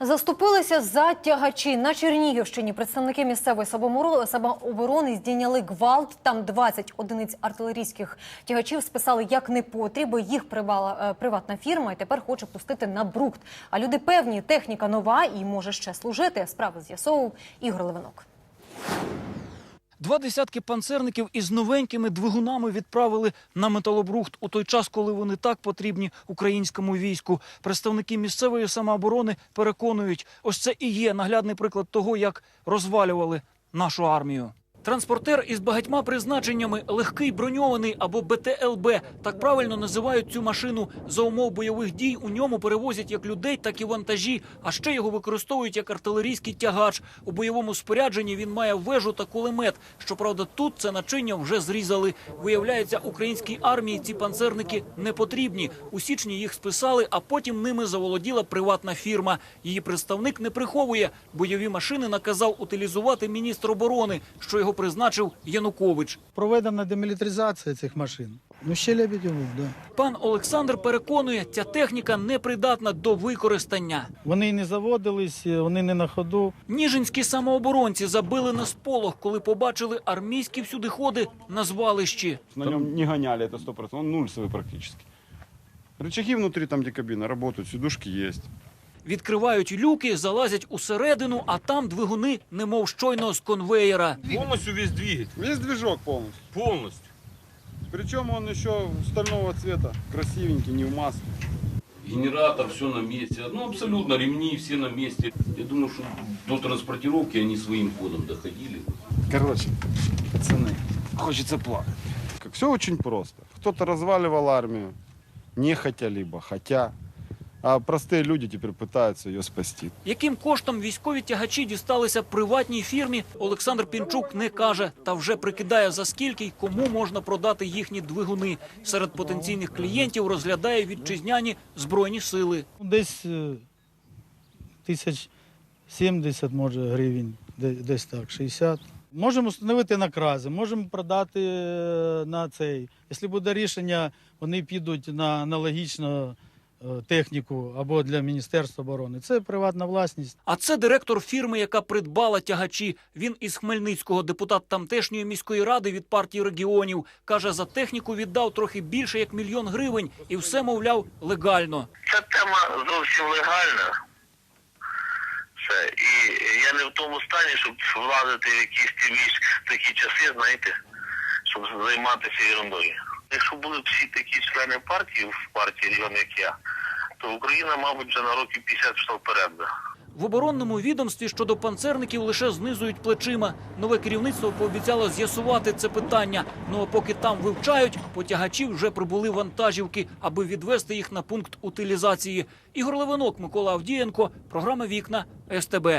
Заступилися за тягачі на Чернігівщині. Представники місцевої самооборо- самооборони здійняли гвалт. Там 20 одиниць артилерійських тягачів списали як непотріб. Їх придбала е, приватна фірма і тепер хоче пустити на брукт. А люди певні, техніка нова і може ще служити. Справи з'ясовував Ігор Левинок. Два десятки панцерників із новенькими двигунами відправили на металобрухт у той час, коли вони так потрібні українському війську. Представники місцевої самооборони переконують, ось це і є наглядний приклад того, як розвалювали нашу армію. Транспортер із багатьма призначеннями легкий броньований або БТЛБ. Так правильно називають цю машину. За умов бойових дій у ньому перевозять як людей, так і вантажі. А ще його використовують як артилерійський тягач. У бойовому спорядженні він має вежу та кулемет. Щоправда, тут це начиння вже зрізали. Виявляється, українській армії ці панцерники не потрібні. У січні їх списали, а потім ними заволоділа приватна фірма. Її представник не приховує. Бойові машини наказав утилізувати міністр оборони, що його призначив Янукович. Проведена демілітаризація цих машин. Ну, ще Лебедєв був, да. Пан Олександр переконує, ця техніка непридатна до використання. Вони і не заводились, вони не на ходу. Ніжинські самооборонці забили на сполох, коли побачили армійські всюдиходи на звалищі. На нем не гоняли, это сто процентов. Он нульсовый практически. Рычаги внутри, там где кабина, работают, сидушки есть. Відкривають люки, залазять усередину, а там двигуни, немов щойно з конвеєра. Полностью весь двигатель. Весь движок полностью. Полностью. Причем он еще стального цвета, красивенький, не в маске. Генератор, все на месте. Ну, абсолютно, ремни все на месте. Я думаю, что до транспортировки они своим ходом доходили. Короче, пацаны, хочется плакать. Все очень просто. Кто-то разваливал армию, не хотя либо хотя. А простые люди теперь пытаются ее спасти. Яким коштом військові тягачі дісталися приватній фірмі, Олександр Пінчук не каже, та вже прикидає за скільки й кому можна продати їхні двигуни. Серед потенційних клієнтів розглядає вітчизняні збройні сили. Десь е, тисяч 70, може, гривень, де- десь так, 60. Можемо встановити накрази, можемо продати е, на цей. Якщо буде рішення, вони підуть на аналогічну е, техніку або для Міністерства оборони. Це приватна власність. А це директор фірми, яка придбала тягачі. Він із Хмельницького, депутат тамтешньої міської ради від партії регіонів. Каже, за техніку віддав трохи більше як мільйон гривень, і все, мовляв, легально. Ця тема зовсім легальна. Все. І я не в тому стані, щоб влазити в якісь ті військ такі часи, знаєте, щоб займатися ерундою. Якщо були всі такі члени партії в партії регіон, як я, то Україна, мабуть, вже на років 50 пішла вперед. В оборонному відомстві щодо панцерників лише знизують плечима. Нове керівництво пообіцяло з'ясувати це питання. Ну а поки там вивчають, по тягачів вже прибули вантажівки, аби відвести їх на пункт утилізації. Ігор Левинок, Микола Авдієнко, програма Вікна СТБ.